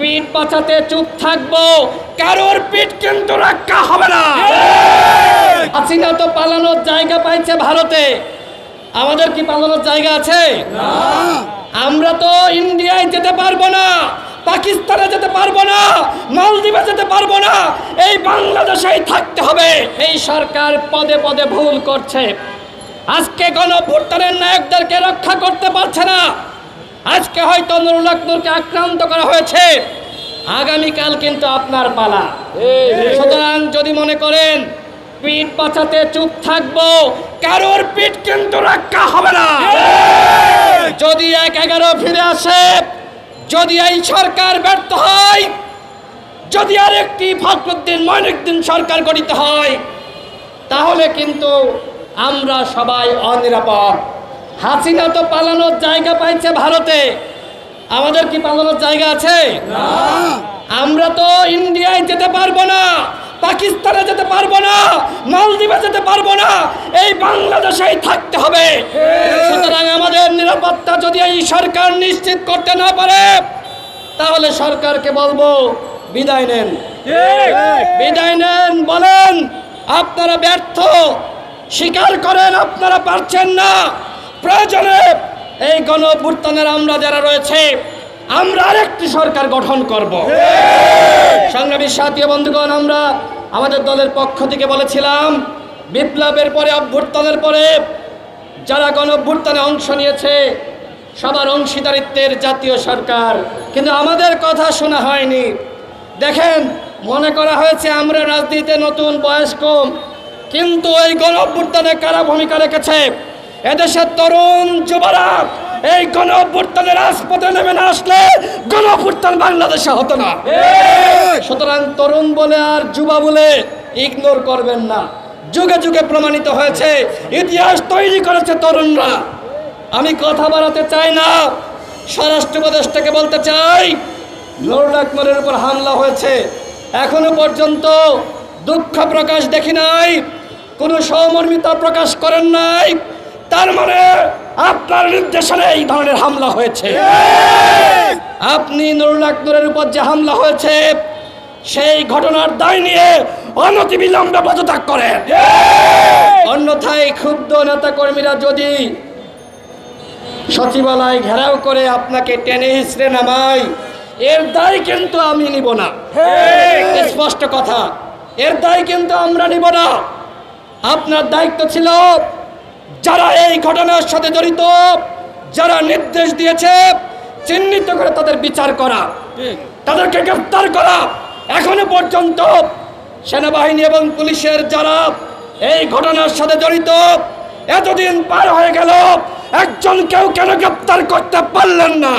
পিঠ বাঁচাতে চুপ থাকব কারোর পিঠ কিন্তু রক্ষা হবে না। হাসিনা তো পালানোর জায়গা পাইছে ভারতে। আমাদের কি পালানোর জায়গা আছে? আমরা তো ইন্ডিয়ায় যেতে পারব না পাকিস্তানে যেতে পারব না মালদ্বীপে যেতে পারব না এই বাংলাদেশেই থাকতে হবে। এই সরকার পদে পদে ভুল করছে। আজকে গণভুত্থানের নায়কদেরকে রক্ষা করতে পারছে না। আজকে হয়তো নুরুল আক্রান্ত করা হয়েছে। আগামীকাল কিন্তু আপনার পালা। সুতরাং যদি মনে করেন, পিঠ বাঁচাতে চুপ থাকব, কারোর পিঠ কিন্তু রক্ষা হবে না। যদি এক এগারো ফিরে আসে, যদি এই সরকার ব্যর্থ হয়, যদি আর একটি ফখরুদ্দিন ময়নুদ্দিন সরকার গঠিত হয়, তাহলে কিন্তু আমরা সবাই অনিরাপদ। হাসিনা তো পালানোর জায়গা পাইছে ভারতে। আমাদের কি পালানোর জায়গা আছে? আমরা তো ইন্ডিয়ায় যেতে পারব না পাকিস্তানে যেতে পারব না মালদ্বীপে যেতে পারব না এই বাংলাদেশেই থাকতে হবে। সুতরাং আমাদের নিরাপত্তা যদি এই সরকার নিশ্চিত করতে না পারে তাহলে সরকারকে বলব বিদায় নেন। বিদায় নেন বলেন আপনারা ব্যর্থ স্বীকার করেন আপনারা পারছেন না। প্রয়োজনে এই গণভুত্থানের আমরা যারা রয়েছে, আমরা আরেকটি সরকার গঠন করব। সংগ্রামী সাথী বন্ধুগণ, আমরা আমাদের দলের পক্ষ থেকে বলেছিলাম, বিপ্লবের পরে, অভ্যুত্থানের পরে যারা গণভ্যুত্থানে অংশ নিয়েছে, সবার অংশীদারিত্বের জাতীয় সরকার। কিন্তু আমাদের কথা শোনা হয়নি। দেখেন, মনে করা হয়েছে আমরা রাজনীতিতে নতুন বয়স কম কিন্তু এই গণঅভ্যুত্থানে কারা ভূমিকা রেখেছে? এদেশের তরুণ যুবরা এই গণঅভ্যুত্থানের রাজপথে নেমে না আসলে গণঅভ্যুত্থান বাংলাদেশে হতো না। সুতরাং তরুণ বলে আর যুবা বলে ইগনোর করবেন না। যুগে যুগে প্রমাণিত হয়েছে ইতিহাস তৈরি করেছে তরুণরা। আমি কথা বাড়াতে চাই না স্বরাষ্ট্র উপদেষ্টাকে বলতে চাই নুরুল আকমরের উপর হামলা হয়েছে। এখনও পর্যন্ত দুঃখ প্রকাশ দেখি নাই কোনো সহমর্মিতা প্রকাশ করেন নাই তার মানে আপনার নির্দেশনে এই ধরনের হামলা হয়েছে। আপনি নুরুল আকমরের উপর যে হামলা হয়েছে সেই ঘটনার দায় নিয়ে অনতিবিলম্বে পদত্যাগ করেন। অন্যথায় ক্ষুব্ধ নেতা কর্মীরা যদি সচিবালয় ঘেরাও করে আপনাকে টেনে হিসড়ে নামাই এর দায় কিন্তু আমি নিব না। স্পষ্ট কথা এর দায় কিন্তু আমরা নিব না। আপনার দায়িত্ব ছিল যারা এই ঘটনার সাথে জড়িত, যারা নির্দেশ দিয়েছে, চিহ্নিত করে তাদের বিচার করা, তাদেরকে গ্রেফতার করা। এখনও পর্যন্ত সেনাবাহিনী এবং পুলিশের যারা এই ঘটনার সাথে জড়িত, এতদিন পার হয়ে গেল, একজন কেউ কেন গ্রেপ্তার করতে পারলেন না?